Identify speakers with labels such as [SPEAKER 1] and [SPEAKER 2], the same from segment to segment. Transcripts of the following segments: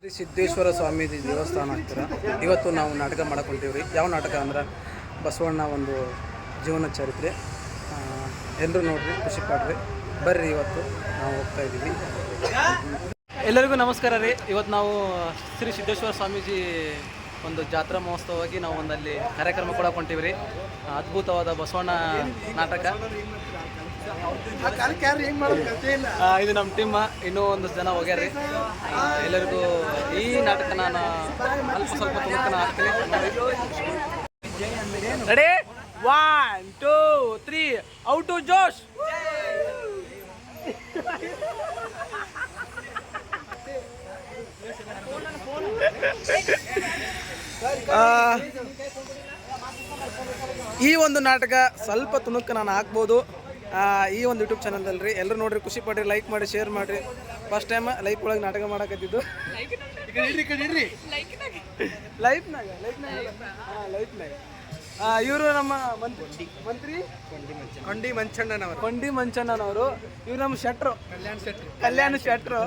[SPEAKER 1] ಶ್ರೀ ಸಿದ್ದೇಶ್ವರ ಸ್ವಾಮೀಜಿ ದೇವಸ್ಥಾನ ಹತ್ತಿರ. ಇವತ್ತು ನಾವು ನಾಟಕ ರೀ ಯಾವ ನಾಟಕ ಅಂದ್ರೆ ಬಸವಣ್ಣ ಒಂದು ಜೀವನ ಚರಿತ್ರೆ. ಎಲ್ಲರೂ ನೋಡ್ರಿ, ಖುಷಿ ಪಡ್ರಿ. ಬರ್ರಿ ಇವತ್ತು, ನಾವು ಹೋಗ್ತಾ ಇದ್ದೀವಿ. ಎಲ್ಲರಿಗೂ ನಮಸ್ಕಾರ ರೀ. ಇವತ್ತು ನಾವು ಶ್ರೀ ಸಿದ್ದೇಶ್ವರ ಸ್ವಾಮೀಜಿ ಒಂದು ಜಾತ್ರಾ ಮಹೋತ್ಸವವಾಗಿ ನಾವು ಒಂದಲ್ಲಿ ಕಾರ್ಯಕ್ರಮ ಕೂಡ ಹೊಂಟೀವಿ ರೀ ಅದ್ಭುತವಾದ ಬಸವಣ್ಣ ನಾಟಕ. ಇದು ನಮ್ಮ ಟೀಮ್ ಇನ್ನೂ ಒಂದು ಜನ ಹೋಗ್ಯಾರಿ ಎಲ್ಲರಿಗೂ ಈ ನಾಟಕ ನಾನು ಅಲ್ಪ ಸ್ವಲ್ಪ ತುಮಕನ ಹಾಕ್ತೀನಿ. Ready one two three out to ಜೋಶ್ ಆ, ಈ ಒಂದು ನಾಟಕ ಸ್ವಲ್ಪ ತುಣುಕು ನಾನು ಹಾಕ್ಬೋದು. ಈ ಒಂದು ಯೂಟ್ಯೂಬ್ ಚಾನಲ್ದಲ್ಲಿ ರೀ ಎಲ್ಲರೂ ನೋಡ್ರಿ ಖುಷಿ ಪಡ್ರಿ ಲೈಕ್ ಮಾಡಿ ಶೇರ್ ಮಾಡಿರಿ. ಫಸ್ಟ್ ಟೈಮ್ ಲೈಫ್ ಒಳಗೆ ನಾಟಕ ಮಾಡಕತ್ತಿದ್ದು. ಲೈಫ್ನಾಗ ಲೈಫ್ನಾಗ ಹಾಂ ಲೈಫ್ನಾಗ ಇವರು ನಮ್ಮ ಮಂತ್ರಿ ಮಂತ್ರಿ? ಕೊಂಡಿ ಮಂಚಣ್ಣನವರು. ಕೊಂಡಿ ಮಂಚಣ್ಣನವರು. ಇವ್ರು ನಮ್ಮ ಶೆಟ್ರು. ಕಲ್ಯಾಣ ಶೆಟ್ರು. ಕಲ್ಯಾಣ ಶೆಟ್ರು.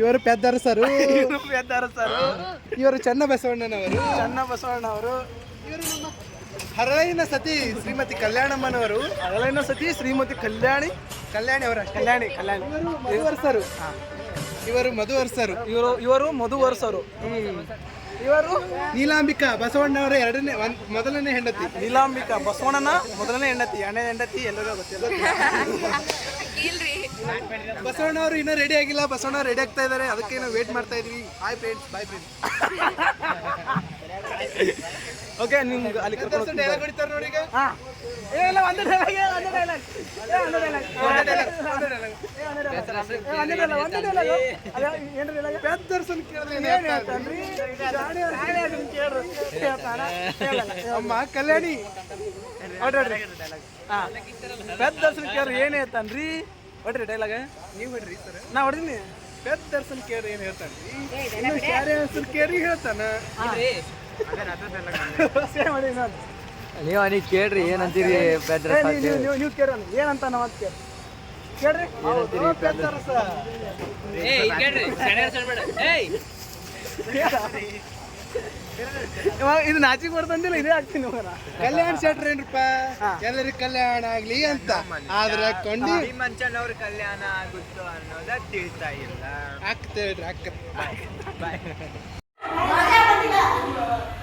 [SPEAKER 2] ಇವರು ಪೆದ್ದರಸರು
[SPEAKER 1] ಇವರು ಪೆದ್ದಾರ ಸರ್.
[SPEAKER 2] ಇವರು ಚನ್ನ ಬಸವಣ್ಣನವರು
[SPEAKER 1] ಚನ್ನ ಬಸವಣ್ಣವರು
[SPEAKER 2] ಇವರು ನಮ್ಮ ಹರಳಿನ ಸತಿ ಶ್ರೀಮತಿ ಕಲ್ಯಾಣಮ್ಮನವರು
[SPEAKER 1] ಅಗಲೈನ ಸತಿ ಶ್ರೀಮತಿ ಕಲ್ಯಾಣಿ
[SPEAKER 2] ಕಲ್ಯಾಣಿ ಅವರ
[SPEAKER 1] ಕಲ್ಯಾಣಿ ಕಲ್ಯಾಣಿ.
[SPEAKER 2] ಮಧುವರ್ಸರು ಇವರು ಮಧುವರ್ಸರು
[SPEAKER 1] ಇವರು ಇವರು ಮಧು ವರ್ಷರು ಇವರು?
[SPEAKER 2] ನೀಲಾಂಬಿಕಾ ಬಸವಣ್ಣವರ ಎರಡನೇ ಒಂದ್ ಮೊದಲನೇ ಹೆಂಡತಿ.
[SPEAKER 1] ನೀಲಾಂಬಿಕಾ ಬಸವಣ್ಣನ ಮೊದಲನೇ ಹೆಂಡತಿ ಎರಡನೇ ಹೆಂಡತಿ ಎಲ್ಲರೂ ಗೊತ್ತಿಲ್ಲ.
[SPEAKER 2] ಬಸವಣ್ಣವರು ಇನ್ನೂ ರೆಡಿ ಆಗಿಲ್ಲ. ಬಸವಣ್ಣ ರೆಡಿ ಆಗ್ತಾ ಇದ್ದಾರೆ ಅದಕ್ಕೆ ನಾವು ವೇಟ್ ಮಾಡ್ತಾ ಇದೀವಿ. Hi friends bye friends
[SPEAKER 1] okay ನಿಮ್ಗೆ ಅಲ್ಲಿ? ಹೇಳ್ತಾನ್ರಿ?
[SPEAKER 2] ಅಮ್ಮ ಕಲ್ಯಾಣಿ.
[SPEAKER 1] ಹೊಡ್ರಿ, ದರ್ಶನ ಹಾ. ಪೆದ್ದ ಹೆಸ್ರು ಕೇಳ್ರಿ ಏನ್ ಹೇಳ್ತಾನ್ರಿ? ಹೊಡ್ರಿ ಡೈಲಾಗ
[SPEAKER 2] ನೀವು ಬಿಡ್ರಿ ಸರ್.
[SPEAKER 1] ನಾ ಪೆದ್
[SPEAKER 2] ಪೆದ್ದರ್ಸನ್ ಕೇಳ್ರಿ ಏನ್ ಹೇಳ್ತಾನೆ ಇನ್ನು ಶಾರೆ ಹೆಸರು ಕೇಳಿ ಹೇಳ್ತಾನ.
[SPEAKER 3] ನೀವು ಅವನಿಗೆ ಕೇಳ್ರಿ ಏನಂತೀರಿ ಬೆದ್ರ
[SPEAKER 1] ನೀವ್- ನೀವ್- ನೀವ್- ನೀವು ಕೇಳೋಣ. ಏನಂತ ನಾವು ಅಂತ ಕೇಳಿ ಕೇಳ್ರಿ? ಇವಾಗ ಇದು ನಾಚಿಕ್ ಬರ್ತಂದಿಲ್ಲ ಇದೇ ಆಗ್ತೀನಿ ಹೋಗೋಣ
[SPEAKER 2] ಕಲ್ಯಾಣ ಶೆಟ್ರ್ ಏನ್ರಪ್ಪ? ಎಲ್ಲರಿಗೂ ಕಲ್ಯಾಣ ಆಗ್ಲಿ ಅಂತ. ಆದ್ರೆ ಕೊಂಡಿ
[SPEAKER 3] ಮಂಚನವ್ರ ಕಲ್ಯಾಣ ಆಗುತ್ತೋ ಅನ್ನೋದ ತಿಳಿತಾ ಇಲ್ಲ.
[SPEAKER 2] ಆಗ್ತೇಳ್ರಿ ಅಕ್ಕ
[SPEAKER 4] Yeah.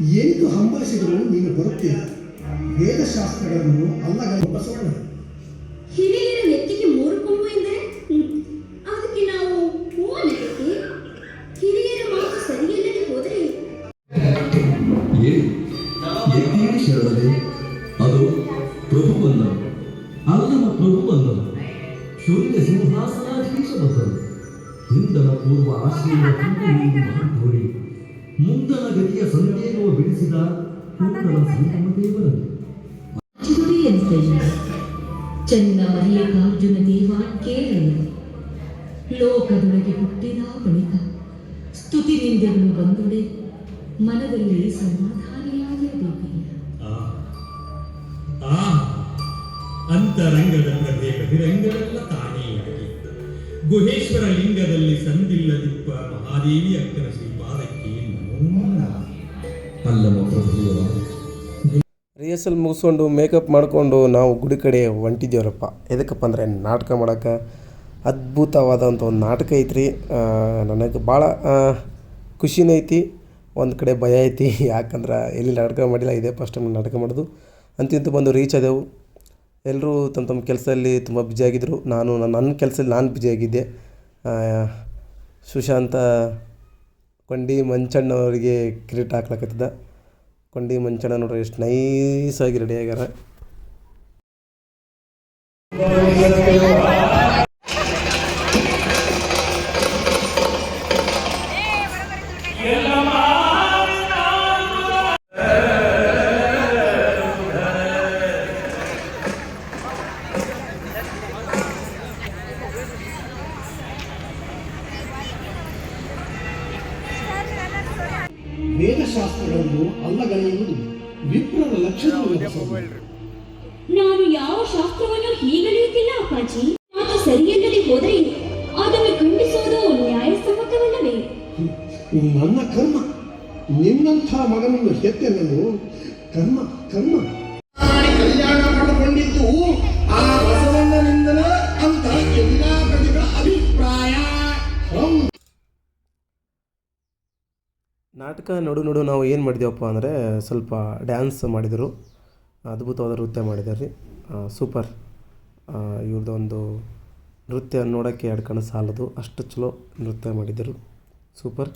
[SPEAKER 4] ಎಂದು ಹಂಬಲಿಸಿದರೂ ನೀನು ಬರುತ್ತಿಲ್ಲ. ವೇದಶಾಸ್ತ್ರಗಳನ್ನು ಅಲ್ಲಗಳ ಬಸವಣ್ಣ.
[SPEAKER 5] ಹಿರಿಯರ ನೆತ್ತಿಗೆ ಮೂರು ಕೊಂಬು ಎಂದರೆ? ಅದಕ್ಕೆ ನಾವು ಹಿರಿಯರ ಮಾತು ಸರಿಯಲ್ಲದೆ ಹೋದರೆ?
[SPEAKER 6] ಅದು ಪ್ರಭುವಂದನ ಅಲ್ಲಮ ಪ್ರಭುವಂದನ ಶೂನ್ಯ ಸಿಂಹಾಸನಾಧೀಶ ಹಿಂದನ ಪೂರ್ವ ಆಶ್ರಯ ಮಾಡಿ ಮುಂದನ ಗತಿಯ ಸಂದೇಹವ ಬಿಡಿಸಿದ ಕೂಡಲ ಸಂಗಮ ದೇವರನ್ನು
[SPEAKER 5] ಚೆನ್ನ ಮಲ್ಲಿಕಾರ್ಜುನ ದೇವ ಕೇಳಲಿ ಲೋಕದೊಳಗೆ ಹುಟ್ಟಿದ ಬಳಿಕ ಸ್ತುತಿ ನಿಂದೆಗಳು ಬಂದೊಡೆ ಮನದಲ್ಲಿ ಸಮಾಧಾನಿಯಾಗಿರಬೇಕು
[SPEAKER 6] ಆ ಆ ಅಂತರಂಗದ ಪ್ರಭೆ ಬಹಿರಂಗವೆಲ್ಲ ತಾನೇಯಾಗಿ ಗುಹೇಶ್ವರ ಲಿಂಗದಲ್ಲಿ ಸಂದಿಲ್ಲದಿಪ್ಪ ಮಹಾದೇವಿ ಅಕ್ಕನ
[SPEAKER 7] ರಿಹರ್ಸಲ್ ಮುಗಿಸ್ಕೊಂಡು ಮೇಕಪ್ ಮಾಡಿಕೊಂಡು ನಾವು ಗುಡಿ ಕಡೆ ಹೊಂಟಿದ್ದೇವ್ರಪ್ಪ. ಎದಕ್ಕಪ್ಪ ಅಂದರೆ ನಾಟಕ ಮಾಡೋಕೆ ಅದ್ಭುತವಾದಂಥ ಒಂದು ನಾಟಕ ಐತ್ರಿ. ನನಗೆ ಭಾಳ ಖುಷಿನೈತಿ ಐತಿ, ಒಂದು ಕಡೆ ಭಯ ಐತಿ. ಯಾಕಂದ್ರೆ ಎಲ್ಲಿ ನಾಟಕ ಮಾಡಿಲ್ಲ, ಇದೇ ಫಸ್ಟ್ ಟೈಮ್ ನಾಟಕ ಮಾಡೋದು. ಅಂತಿಂತ ಬಂದು ರೀಚ್ ಆದೆವು. ಎಲ್ಲರೂ ತಮ್ಮ ತಮ್ಮ ಕೆಲಸದಲ್ಲಿ ತುಂಬ ಬ್ಯುಸಿಯಾಗಿದ್ದರು ನಾನು ನನ್ನ ನನ್ನ ಕೆಲಸದಲ್ಲಿ ನಾನು ಬ್ಯುಸಿಯಾಗಿದ್ದೆ ಸುಶಾಂತ ಕೊಂಡಿ ಮಂಚಣ್ಣವರಿಗೆ ಕಿರೀಟ ಹಾಕ್ಲಕತ್ತಿದ್ದ. ಕೊಂಡಿ ಮಂಚಣ್ಣ ನೋಡ್ರಿ ಎಷ್ಟು ನೈಸಾಗಿ ರೆಡಿ ಆಗ್ಯಾರ.
[SPEAKER 4] ವೇದಶಾಸ್ತ್ರಗಳನ್ನು ಅಲ್ಲಗಳೆಯುವುದು ವಿಪ್ರರ ಲಕ್ಷಣವನ್ನು ಬಸವಣ್ಣ.
[SPEAKER 5] ನಾನು ಯಾವ ಶಾಸ್ತ್ರವನ್ನು ಹೀಗಳೆಯುತ್ತಿಲ್ಲ ಅಪ್ಪಾಜಿ? ಮಾತು ಸರಿಯಲ್ಲದೆ ಹೋದರೆ ಅದನ್ನು ಖಂಡಿಸುವುದು ನ್ಯಾಯಸಮ್ಮತವಲ್ಲವೇ?
[SPEAKER 4] ನನ್ನ ಕರ್ಮ ನಿನ್ನಂಥ ಮಗನನ್ನು ಹೆತ್ತೆನಲು ಕರ್ಮ ಕರ್ಮ. ಕಲ್ಯಾಣ
[SPEAKER 7] ನಾಟಕ ನಡು ನಡು ನಾವು ಏನು ಮಾಡಿದೆವಪ್ಪ ಅಂದರೆ ಸ್ವಲ್ಪ ಡ್ಯಾನ್ಸ್ ಮಾಡಿದರು, ಅದ್ಭುತವಾದ ನೃತ್ಯ ಮಾಡಿದ್ದಾರೆ ರೀ ಸೂಪರ್ ಇವ್ರದ್ದು ಒಂದು ನೃತ್ಯ ನೋಡೋಕ್ಕೆ ಎರಡು ಕಣ್ಣು ಸಾಲದು. ಅಷ್ಟು ಚಲೋ ನೃತ್ಯ ಮಾಡಿದ್ದರು ಸೂಪರ್